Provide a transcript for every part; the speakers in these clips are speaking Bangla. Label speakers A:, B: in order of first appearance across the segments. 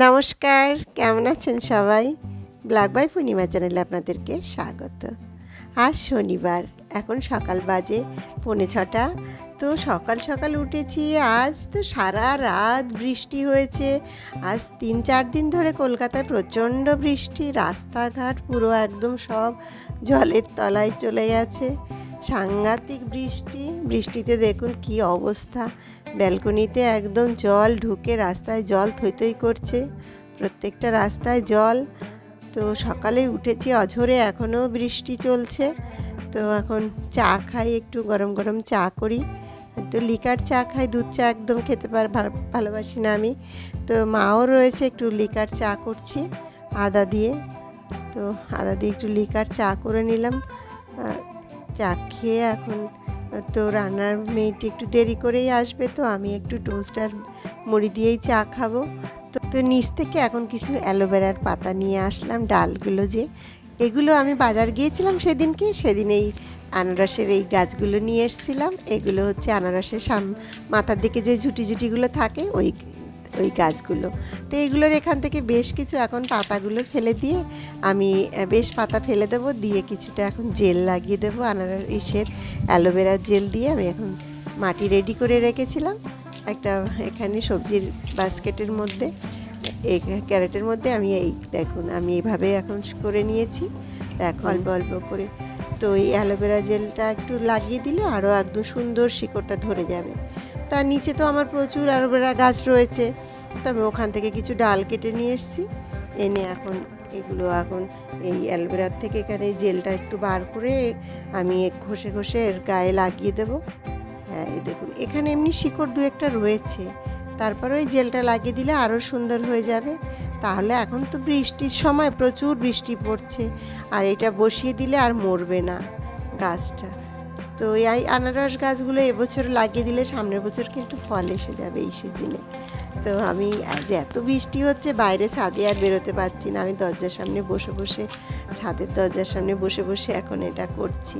A: নমস্কার, কেমন আছেন সবাই? ব্ল্যাক বাই পূর্ণিমা চ্যানেলে আপনাদেরকে স্বাগত। আজ শনিবার, এখন সকাল বাজে পৌনে ছটা। তো সকাল সকাল উঠেছি, আজ তো সারা রাত বৃষ্টি হয়েছে। আজ তিন চার দিন ধরে কলকাতায় প্রচণ্ড বৃষ্টি, রাস্তাঘাট পুরো একদম সব জলের তলায় চলে গেছে। সাংঘাতিক বৃষ্টি। বৃষ্টিতে দেখুন কি অবস্থা। ব্যালকনিতে একদম জল ঢুকে রাস্তায় জল থই করছে। প্রত্যেকটা রাস্তায় জল। তো সকালে উঠেছি, অঝরে এখনও বৃষ্টি চলছে। তো এখন চা খাই, একটু গরম গরম চা করি। তো লিকার চা খাই, দুধ চা একদম খেতে পার ভালোবাসি না আমি। তো মাও রয়েছে, একটু লিকার চা করছি, আদা দিয়ে। তো আদা দিয়ে একটু লিকার চা করে নিলাম। চা খেয়ে এখন তো রান্নার মেয়েটি একটু দেরি করেই আসবে, তো আমি একটু টোস্ট আর মুড়ি দিয়েই চা খাব। তো তো নিচ থেকে এখন কিছু অ্যালোভেরার পাতা নিয়ে আসলাম, ডালগুলো যে এগুলো আমি বাজার গিয়েছিলাম সেদিনকে সেদিন এই আনারসের এই গাছগুলো নিয়ে এসেছিলাম। এগুলো হচ্ছে আনারসের সাম, মাথার দিকে যে ঝুটি ঝুটিগুলো থাকে, ওই ওই গাছগুলো। তো এগুলোর এখান থেকে বেশ কিছু এখন পাতাগুলো ফেলে দিয়ে আমি বেশ পাতা ফেলে দেবো দিয়ে কিছুটা এখন জেল লাগিয়ে দেবো আনারস ইসের অ্যালোভেরার জেল দিয়ে আমি এখন মাটি রেডি করে রেখেছিলাম। একটা এখানে সবজির বাস্কেটের মধ্যে এই ক্যারেটের মধ্যে আমি এই দেখুন আমি এইভাবে এখন করে নিয়েছি। দেখো অল্প অল্প করে তো এই অ্যালোভেরা জেলটা একটু লাগিয়ে দিলে আরও একদম সুন্দর শিকড়টা ধরে যাবে। তার নিচে তো আমার প্রচুর অ্যালোভেরা গাছ রয়েছে। তবে ওখান থেকে কিছু ডাল কেটে নিয়ে এসেছি। এনে এখন এগুলো এখন এই অ্যালোভেরার থেকে এখানে জেলটা একটু বার করে আমি ঘষে ঘষে এর গায়ে লাগিয়ে দেবো। হ্যাঁ এই দেখুন, এখানে এমনি শিকড় দু একটা রয়েছে। তারপরে ওই জেলটা লাগিয়ে দিলে আরও সুন্দর হয়ে যাবে। তাহলে এখন তো বৃষ্টির সময় প্রচুর বৃষ্টি পড়ছে। আর এটা বসিয়ে দিলে আর মরবে না গাছটা। তো এই আনারস গাছগুলো এবছর লাগিয়ে দিলে সামনের বছর কিন্তু ফল এসে যাবে এই সিজনে। তো আমি আজ এত বৃষ্টি হচ্ছে, বাইরে ছাদে আর বেরোতে পারছি না। আমি দরজার সামনে বসে বসে, ছাদের দরজার সামনে বসে বসে এখন এটা করছি।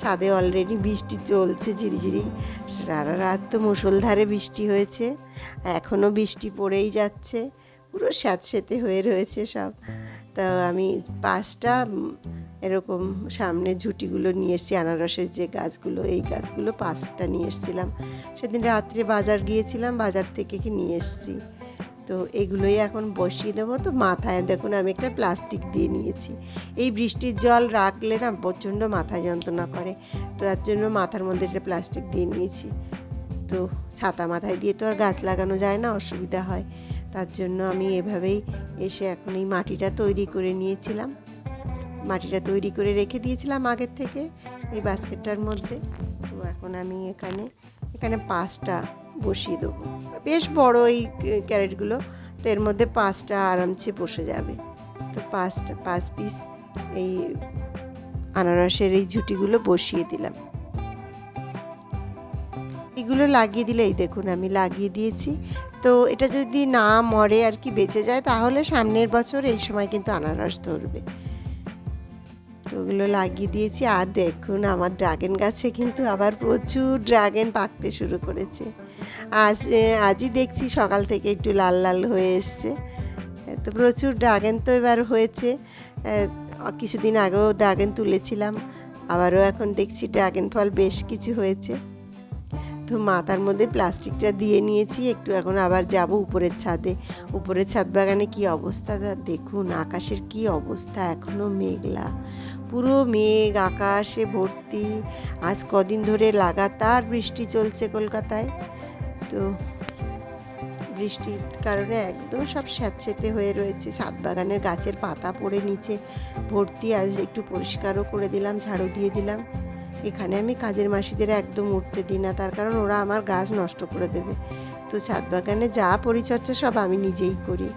A: ছাদে অলরেডি বৃষ্টি চলছে, ঝিরিঝিরি। সারা রাত তো মুষলধারে বৃষ্টি হয়েছে এখনও বৃষ্টি পড়েই যাচ্ছে। পুরো স্যাঁতসেতে হয়ে রয়েছে সব। তো আমি পাঁচটা এরকম সামনে ঝুটিগুলো নিয়ে এসেছি, আনারসের যে গাছগুলো, এই গাছগুলো পাঁচটা নিয়ে এসেছিলাম। সেদিন রাত্রে বাজার গিয়েছিলাম, বাজার থেকে কি নিয়ে এসেছি। তো এগুলোই এখন বসিয়ে দেবো। তো মাথায় দেখুন, আমি একটা প্লাস্টিক দিয়ে নিয়েছি। এই বৃষ্টির জল রাখলে না প্রচণ্ড মাথায় যন্ত্রণা করে। তো তার জন্য মাথার মধ্যে একটা প্লাস্টিক দিয়ে নিয়েছি। তো ছাতা মাথায় দিয়ে তো আর গাছ লাগানো যায় না, অসুবিধা হয়। তার জন্য আমি এভাবেই এসে এখন এই মাটিটা তৈরি করে নিয়েছিলাম। মাটিটা তৈরি করে রেখে দিয়েছিলাম আগের থেকে এই বাস্কেটটার মধ্যে। তো এখন আমি এখানে এখানে পাঁচটা বসিয়ে দেবো। বেশ বড় এই ক্যারেটগুলো, তো এর মধ্যে পাঁচটা আরামসে বসে যাবে। তো পাঁচটা, পাঁচ পিস এই আনারসের এই ঝুটিগুলো বসিয়ে দিলাম। এগুলো লাগিয়ে দিলে, এই দেখুন আমি লাগিয়ে দিয়েছি। তো এটা যদি না মরে আর কি বেঁচে যায়, তাহলে সামনের বছর এই সময় কিন্তু আনারস ধরবে। তো ওগুলো লাগিয়ে দিয়েছি। আর দেখুন আমার ড্রাগন গাছে কিন্তু আবার প্রচুর ড্রাগন পাকতে শুরু করেছে। আজ, আজই দেখছি সকাল থেকে একটু লাল লাল হয়ে এসছে। তো প্রচুর ড্রাগন তো এবার হয়েছে। কিছুদিন আগেও ড্রাগন তুলেছিলাম। আবারও এখন দেখছি ড্রাগন ফল বেশ কিছু হয়েছে। তো মাথার মধ্যে প্লাস্টিকটা দিয়ে নিয়েছি, একটু এখন আবার যাব উপরের ছাদে। উপরের ছাদ বাগানে কি অবস্থা? দেখুন, আকাশের কি অবস্থা এখনও মেঘলা। পুরো মেঘ, আকাশে ভর্তি। আজ কদিন ধরে লাগাতার বৃষ্টি চলছে কলকাতায়। তো বৃষ্টির কারণে একদম সব স্যাঁতসেতে হয়ে রয়েছে। ছাদ বাগানের গাছের পাতা পড়ে নিচে ভর্তি। আজ একটু পরিষ্কারও করে দিলাম, ঝাড়ু দিয়ে দিলাম। এখানে আমি কাজের মাসিদের একদম উঠতে দিই না, তার কারণ ওরা আমার গাছ নষ্ট করে দেবে। তো ছাদ বাগানে যা পরিচর্যা সব আমি নিজেই করি।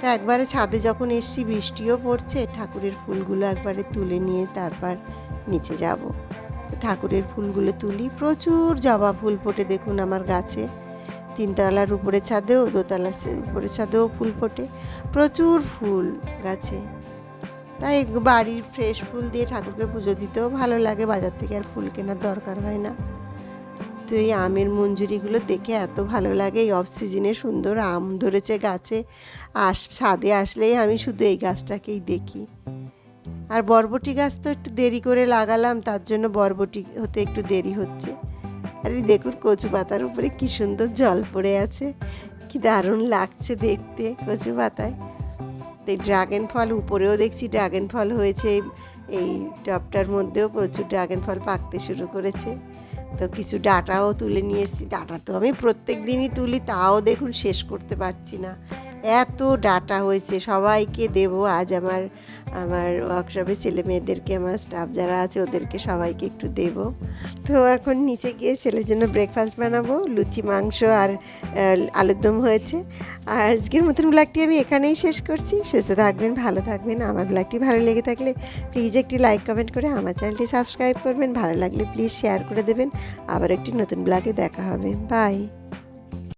A: তো একবারে ছাদে যখন এসছি, বৃষ্টিও পড়ছে, ঠাকুরের ফুলগুলো একবারে তুলে নিয়ে তারপর নিচে যাব। ঠাকুরের ফুলগুলো তুলি, প্রচুর জবা ফুল ফোটে দেখুন আমার গাছে। তিনতলার উপরে ছাদেও, দোতলার উপরে ছাদেও ফুল ফোটে। প্রচুর ফুল গাছে। তাই বাড়ির ফ্রেশ ফুল দিয়ে ঠাকুরকে পুজো দিতেও ভালো লাগে। বাজার থেকে আর ফুল কেনার দরকার হয় না। তো এই আমের মঞ্জুরিগুলো দেখে এত ভালো লাগে। এই অফ সিজনে সুন্দর আম ধরেছে গাছে। আস ছাদে আসলেই আমি শুধু এই গাছটাকেই দেখি। আর বরবটি গাছ তো একটু দেরি করে লাগালাম, তার জন্য বরবটি হতে একটু দেরি হচ্ছে। আর এই দেখুন কচু পাতার উপরে কি সুন্দর জল পড়ে আছে। কি দারুণ লাগছে দেখতে কচু পাতায়। তো ড্রাগন ফল উপরেও দেখছি ড্রাগন ফল হয়েছে, এই- টপটার মধ্যেও প্রচুর ড্রাগন ফল পাকতে শুরু করেছে। তো কিছু ডাটাও তুলে নিয়ে এসেছি। ডাটা তো আমি প্রত্যেক দিনই তুলি, তাও দেখুন শেষ করতে পারছি না। এত ডাটা হয়েছে, সবাইকে দেব। আজ আমার আমার ওয়ার্কশপে ছেলে মেয়েদেরকে, আমার স্টাফ যারা আছে, ওদেরকে সবাইকে একটু দেব। তো এখন নিচে গিয়ে ছেলের জন্য ব্রেকফাস্ট বানাবো, লুচি, মাংস আর আলুর দম হয়েছে। আর আজকের মতন ব্লগটি আমি এখানেই শেষ করছি। সুস্থ থাকবেন, ভালো থাকবেন। আমার ব্লগটি ভালো লেগে থাকলে প্লিজ একটি লাইক কমেন্ট করে আমার চ্যানেলটি সাবস্ক্রাইব করবেন। ভালো লাগলে প্লিজ শেয়ার করে দেবেন। আবার একটি নতুন ব্লগে দেখা হবে। বাই